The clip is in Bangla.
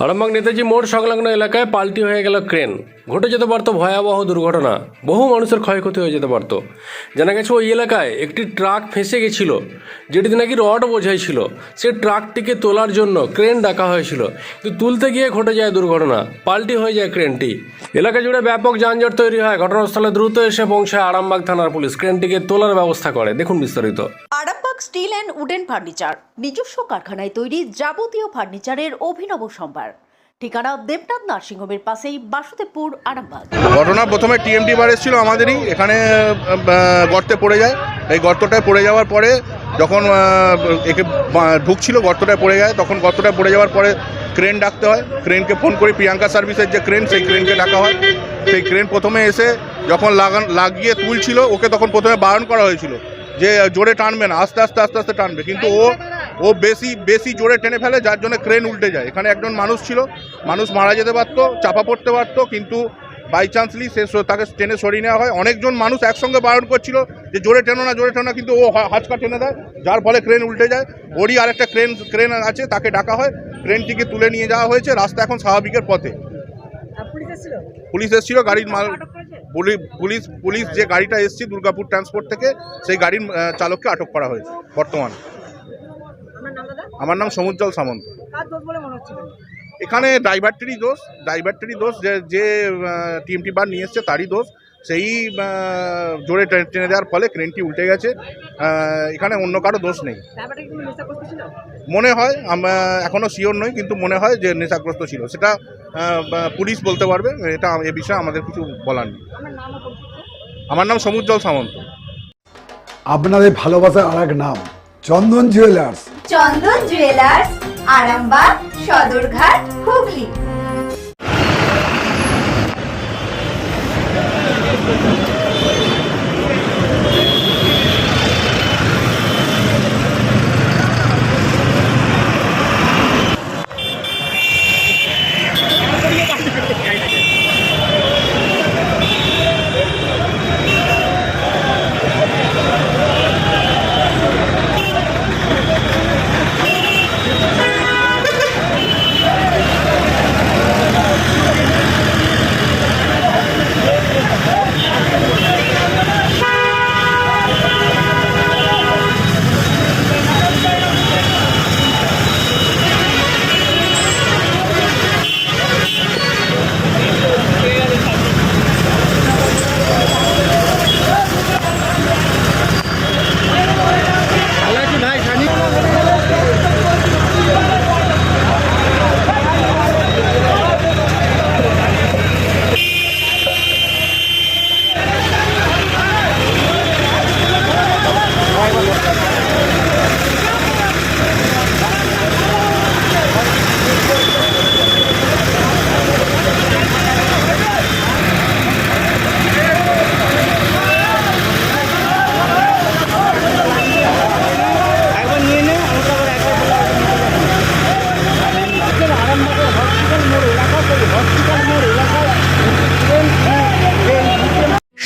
Arambagh Netaji মোড় সংলগ্ন এলাকায় পাল্টি হয়ে গেল ক্রেন। ঘটে যেতে পারতো ভয়াবহ দুর্ঘটনা। বহু মানুষের ক্ষয়ক্ষতি হয়ে যেতে পারতো। জানা গেছে ওই এলাকায় একটি ট্রাক ফেঁসে গেছিল, যেটিতে নাকি রড বোঝাই ছিল। সে ট্রাকটিকে তোলার জন্য ক্রেন ডাকা হয়েছিল। কিন্তু তুলতে গিয়ে ঘটে যায় দুর্ঘটনা। পাল্টি হয়ে যায় ক্রেনটি। এলাকা জুড়ে ব্যাপক যানজট তৈরি হয়। ঘটনাস্থলে দ্রুত এসে পৌঁছায় আরামবাগ থানার পুলিশ। ক্রেনটিকে তোলার ব্যবস্থা করে। দেখুন বিস্তারিত। Arambagh steel and wooden furniture, নিজস্ব কারখানায় তৈরি যাবতীয় ফার্নিচারের অভিনব সম্ভার। ঠিকানা দেবনাথ নার্সিংহোমের পাশেই বাসুদেবপুর, আরামবাগ। ঘটনা প্রথমে টিএমটি বার এসেছিল আমাদেরই, এখানে গর্তে পড়ে যায়। এই গর্তটায় পড়ে যাওয়ার পরে যখন একে ঢুকছিল, গর্তটায় পড়ে যায়, তখন গর্তটায় পড়ে যাওয়ার পরে ক্রেন ডাকতে হয়। ক্রেনকে ফোন করি, প্রিয়াঙ্কা সার্ভিসের যে ক্রেন, সেই ক্রেনকে ডাকা হয়। সেই ক্রেন প্রথমে এসে যখন লাগান লাগিয়ে তুলছিল, ওকে তখন প্রথমে বারণ করা হয়েছিল। যে জোরে টানবে না আস্তে আস্তে আস্তে আস্তে টানবে। কিন্তু ও ও বেশি বেশি জোরে টেনে ফেলে যার জন্য ক্রেন উল্টে যায়। এখানে একজন মানুষ ছিল মানুষ মারা যেতে পারতো চাপা পড়তে পারতো কিন্তু বাই চান্সলি সে তাকে টেনে সরিয়ে নেওয়া হয়। অনেকজন মানুষ একসঙ্গে বারণ করছিল যে জোরে টেনো না জোরে টেনো না কিন্তু ও হ- হাঁচকা টেনে দেয় যার ফলে ক্রেন উল্টে যায়। ওরই আরেকটা ক্রেন ক্রেন আছে তাকে ডাকা হয়। ক্রেনটিকে তুলে নিয়ে যাওয়া হয়েছে রাস্তা এখন স্বাভাবিকের পথে। পুলিশ এসেছিল গাড়ির মাল পুলিশ পুলিশ যে গাড়িটা এসছে দুর্গাপুর ট্রান্সপোর্ট থেকে সেই গাড়ির চালককে আটক করা হয়েছে বর্তমান। আমার নাম সমুজ্জ্বল সামন্ত। এখানে ড্রাইভারটিরই দোষ ড্রাইভারটিরই দোষ যে যে টিএমটি বার নিয়ে এসছে তারই দোষ। সেই জোরে টেনে দেওয়ার ফলে ক্রেনটি উল্টে গেছে। এখানে অন্য কারও দোষ নেই। মনে হয় আমরা এখনও শিওর নই কিন্তু মনে হয় যে নেশাগ্রস্ত ছিল। সেটা পুলিশ বলতে পারবে এটা এ বিষয়ে আমাদের কিছু বলার নেই। আমার নাম সমুজ্জ্বল সামন্ত। আপনাদের ভালোবাসার আর এক নাম চন্দন জুয়েলার্স চন্দন জুয়েলার্স আরামবাগ সদরঘাট হুগলি।